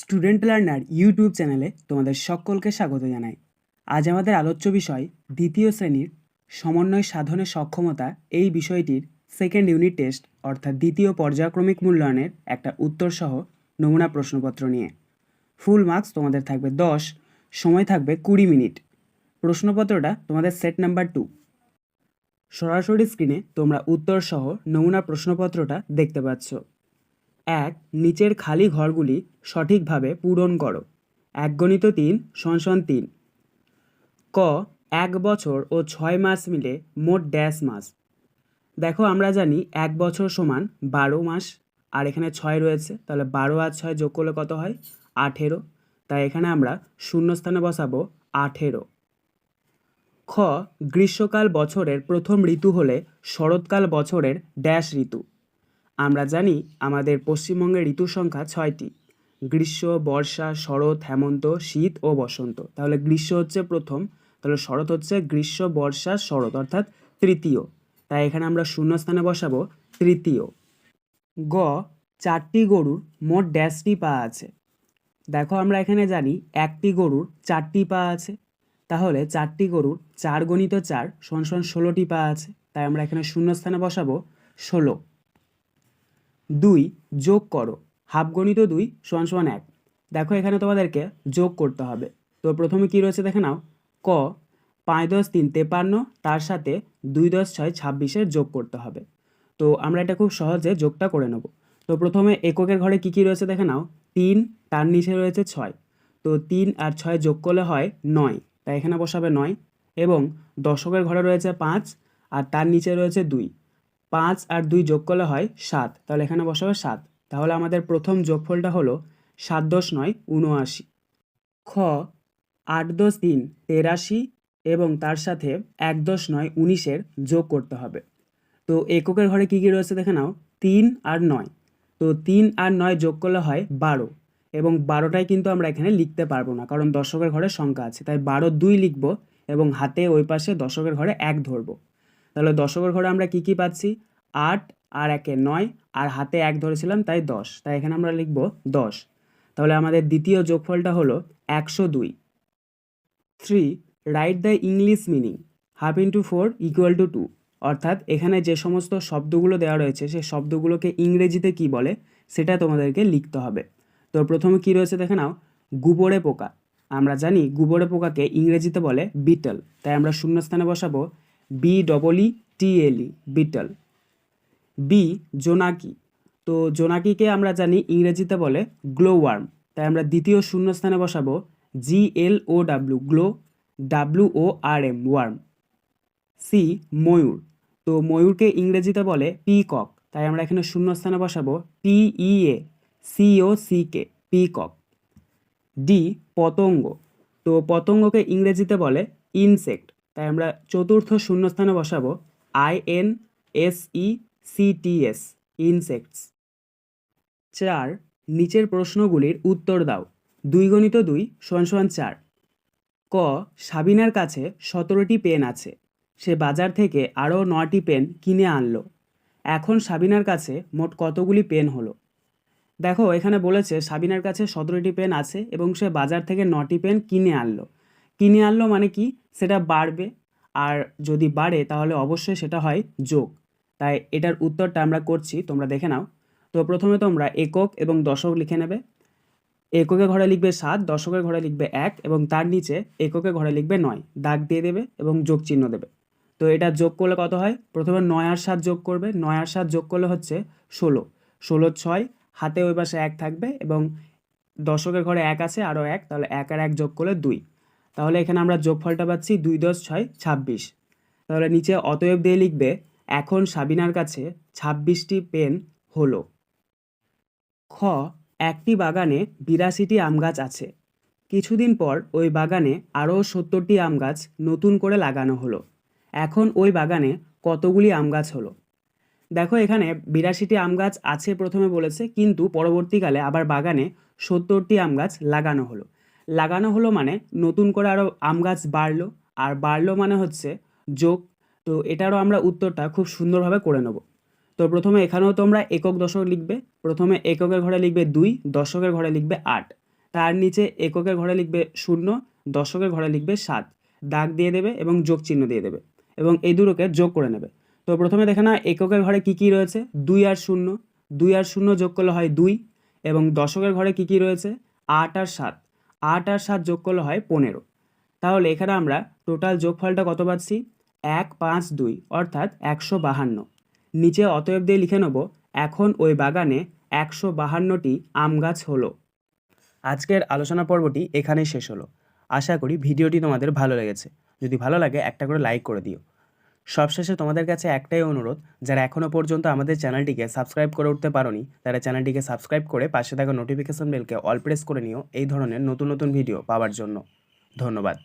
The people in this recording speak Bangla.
স্টুডেন্ট লার্নার ইউটিউব চ্যানেলে তোমাদের সকলকে স্বাগত জানাই। আজ আমাদের আলোচ্য বিষয় দ্বিতীয় শ্রেণির সমন্বয় সাধনে সক্ষমতা এই বিষয়টির সেকেন্ড ইউনিট টেস্ট অর্থাৎ দ্বিতীয় পর্যায়ক্রমিক মূল্যায়নের একটা উত্তরসহ নমুনা প্রশ্নপত্র নিয়ে। ফুল মার্কস তোমাদের থাকবে দশ, সময় থাকবে কুড়ি মিনিট। প্রশ্নপত্রটা তোমাদের সেট নাম্বার টু সরাসরি স্ক্রিনে তোমরা উত্তরসহ নমুনা প্রশ্নপত্রটা দেখতে পাচ্ছ। এক, নিচের খালি ঘরগুলি সঠিকভাবে পূরণ করো। এক গণিত তিন, সনসন তিন। ক, এক বছর ও ছয় মাস মিলে মোট ড্যাশ মাস। দেখো আমরা জানি এক বছর সমান বারো মাস, আর এখানে ছয় রয়েছে, তাহলে বারো আর ছয় যোগ করলে কত হয়? আঠেরো। তাই এখানে আমরা শূন্যস্থানে বসাবো আঠেরো। খ, গ্রীষ্মকাল বছরের প্রথম ঋতু হলে শরৎকাল বছরের ড্যাশ ঋতু। আমরা জানি আমাদের পশ্চিমবঙ্গের ঋতুর সংখ্যা ছয়টি। গ্রীষ্ম, বর্ষা, শরৎ, হেমন্ত, শীত ও বসন্ত। তাহলে গ্রীষ্ম হচ্ছে প্রথম, তাহলে শরৎ হচ্ছে গ্রীষ্ম, বর্ষা, শরৎ অর্থাৎ তৃতীয়। তাই এখানে আমরা শূন্যস্থানে বসাবো তৃতীয়। গ, চারটি গরুর মোট ড্যাশটি পা আছে। দেখো আমরা এখানে জানি একটি গরুর চারটি পা আছে। তাহলে চারটি গরুর চার গণিত চার সমান সমান ষোলোটি পা আছে। তাই আমরা এখানে শূন্যস্থানে বসাবো ষোলো। দুই যোগ করো। হাফ গণিত দুই সমান সমান এক। দেখো এখানে তোমাদেরকে যোগ করতে হবে। তো প্রথমে কি রয়েছে দেখে নাও। ক, পাঁচ দশ তিন তেপান্ন, তার সাথে দুই দশ ছয় ছাব্বিশের যোগ করতে হবে। তো আমরা এটা খুব সহজে যোগটা করে নেব। তো প্রথমে এককের ঘরে কি কি রয়েছে দেখে নাও। তিন, তার নিচে রয়েছে ছয়। তো তিন আর ছয় যোগ করলে হয় নয়। তাই এখানে বসাবে নয়। এবং দশকের ঘরে রয়েছে পাঁচ আর তার নিচে রয়েছে দুই। পাঁচ আর দুই যোগ করলে হয় সাত। তাহলে এখানে বসাবে সাত। তাহলে আমাদের প্রথম যোগফলটা হলো সাত দশ নয় উনআশি খ, আট দশ তিন তেরাশি এবং তার সাথে এক দশ নয় উনিশের যোগ করতে হবে। তো এককের ঘরে কী কী রয়েছে দেখে নাও। তিন আর নয়। তো তিন আর নয় যোগ করলে হয় বারো। এবং বারোটাই কিন্তু আমরা এখানে লিখতে পারব না, কারণ দশকের ঘরে সংখ্যা আছে। তাই বারো দুই লিখব এবং হাতে ওই পাশে দশকের ঘরে এক ধরবো। তাহলে দশকের ঘরে আমরা কি কি পাচ্ছি? আট, আর একে নয়, আর হাতে এক ধরেছিলাম, তাই দশ। তাই এখানে আমরা লিখব দশ। তাহলে আমাদের দ্বিতীয় যোগফলটা হলো একশো দুই। Three right the English meaning half into four equal to two অর্থাৎ এখানে যে সমস্ত শব্দগুলো দেওয়া রয়েছে সেই শব্দগুলোকে ইংরেজিতে কি বলে, সেটা তোমাদেরকে লিখতে হবে। তো প্রথমে কি রয়েছে দেখে নাও, গুবরে পোকা। আমরা জানি গুবরে পোকাকে ইংরেজিতে বলে বিটল। তাই আমরা শূন্যস্থানে বসাবো B double E T L E beetle. B জোনাকি। তো জোনাকিকে আমরা জানি ইংরেজিতে বলে গ্লো ওয়ার্ম তাই আমরা দ্বিতীয় শূন্যস্থানে বসাবো G L O W, glow, W O R M, worm. C ময়ূর। তো ময়ূরকে ইংরেজিতে বলে পিকক। তাই আমরা এখানে শূন্যস্থানে বসাবো P E A, C O C K, peacock. D পতঙ্গ। তো পতঙ্গকে ইংরেজিতে বলে ইনসেক্ট। তাই আমরা চতুর্থ শূন্যস্থানে বসাবো I N S E C T S insects চার, নিচের প্রশ্নগুলির উত্তর দাও। দুই গণিত দুই সমান চার। ক, সাবিনার কাছে সতেরোটি পেন আছে। সে বাজার থেকে আরও নটি পেন কিনে আনলো। এখন সাবিনার কাছে মোট কতগুলি পেন হলো? দেখো, এখানে বলেছে সাবিনার কাছে সতেরোটি পেন আছে এবং সে বাজার থেকে নটি পেন কিনে আনলো। কিনে আনলো মানে কি? সেটা বাড়বে। আর যদি বাড়ে, তাহলে অবশ্যই সেটা হয় যোগ। তাই এটার উত্তরটা আমরা করছি, তোমরা দেখে নাও। তো প্রথমে তোমরা একক এবং দশক লিখে নেবে। এককের ঘরে লিখবে সাত, দশকের ঘরে লিখবে এক এবং তার নিচে এককের ঘরে লিখবে নয়। দাগ দিয়ে দেবে এবং যোগ চিহ্ন দেবে। তো এটা যোগ করলে কত হয়? প্রথমে নয় আর সাত যোগ করবে। নয় আর সাত যোগ করলে হচ্ছে ষোলো। ষোলো ছয়, হাতে ওই পাশে এক থাকবে এবং দশকের ঘরে এক আছে, আরও এক, তাহলে এক আর এক যোগ করলে দুই। তাহলে এখানে আমরা যোগফলটা পাচ্ছি দুই দশ ছয় ছাব্বিশ। তাহলে নিচে অতএব দিয়ে লিখবে এখন সাবিনার কাছে ছাব্বিশটি পেন হলো। খ, একটি বাগানে বিরাশিটি আম গাছ আছে। কিছুদিন পর ওই বাগানে আরও সত্তরটি আম গাছ নতুন করে লাগানো হলো। এখন ওই বাগানে কতগুলি আম গাছ হলো? দেখো, এখানে বিরাশিটি আম গাছ আছে প্রথমে বলেছে, কিন্তু পরবর্তীকালে আবার বাগানে সত্তরটি আম গাছ লাগানো হলো। লাগানো হলো মানে নতুন করে আরও আম গাছ বাড়লো। আর বাড়লো মানে হচ্ছে যোগ তো এটারও আমরা উত্তরটা খুব সুন্দরভাবে করে নেব। তো প্রথমে এখানেও তোমরা একক দশক লিখবে, প্রথমে এককের ঘরে লিখবে দুই, দশকের ঘরে লিখবে আট। তার নিচে এককের ঘরে লিখবে শূন্য, দশকের ঘরে লিখবে সাত। দাগ দিয়ে দেবে এবং যোগ চিহ্ন দিয়ে দেবে এবং এই দুটোকে যোগ করে নেবে। তো প্রথমে দেখে না এককের ঘরে কি কি রয়েছে, দুই আর শূন্য। দুই আর শূন্য যোগ করলে হয় দুই এবং দশকের ঘরে কি কি রয়েছে, আট আর সাত। আট আর সাত যোগ করলে হয় পনেরো। তাহলে এখানে আমরা টোটাল যোগফলটা কত পাচ্ছি? এক পাঁচ দুই, অর্থাৎ একশো বাহান্ন। নিচে অতএব দিয়ে লিখে নেব, এখন ওই বাগানে একশো বাহান্নটি আম গাছ হলো। আজকের আলোচনা পর্বটি এখানেই শেষ হলো। আশা করি ভিডিওটি তোমাদের ভালো লেগেছে। যদি ভালো লাগে, একটা করে লাইক করে দিও। সবশেষে তোমাদের কাছে একটাই অনুরোধ, যারা এখনও পর্যন্ত আমাদের চ্যানেলটিকে সাবস্ক্রাইব করে উঠতে পারোনি, তারা চ্যানেলটিকে সাবস্ক্রাইব করে পাশে থাকা নোটিফিকেশন বেলকে অল প্রেস করে নিও, এই ধরনের নতুন নতুন ভিডিও পাওয়ার জন্য। ধন্যবাদ।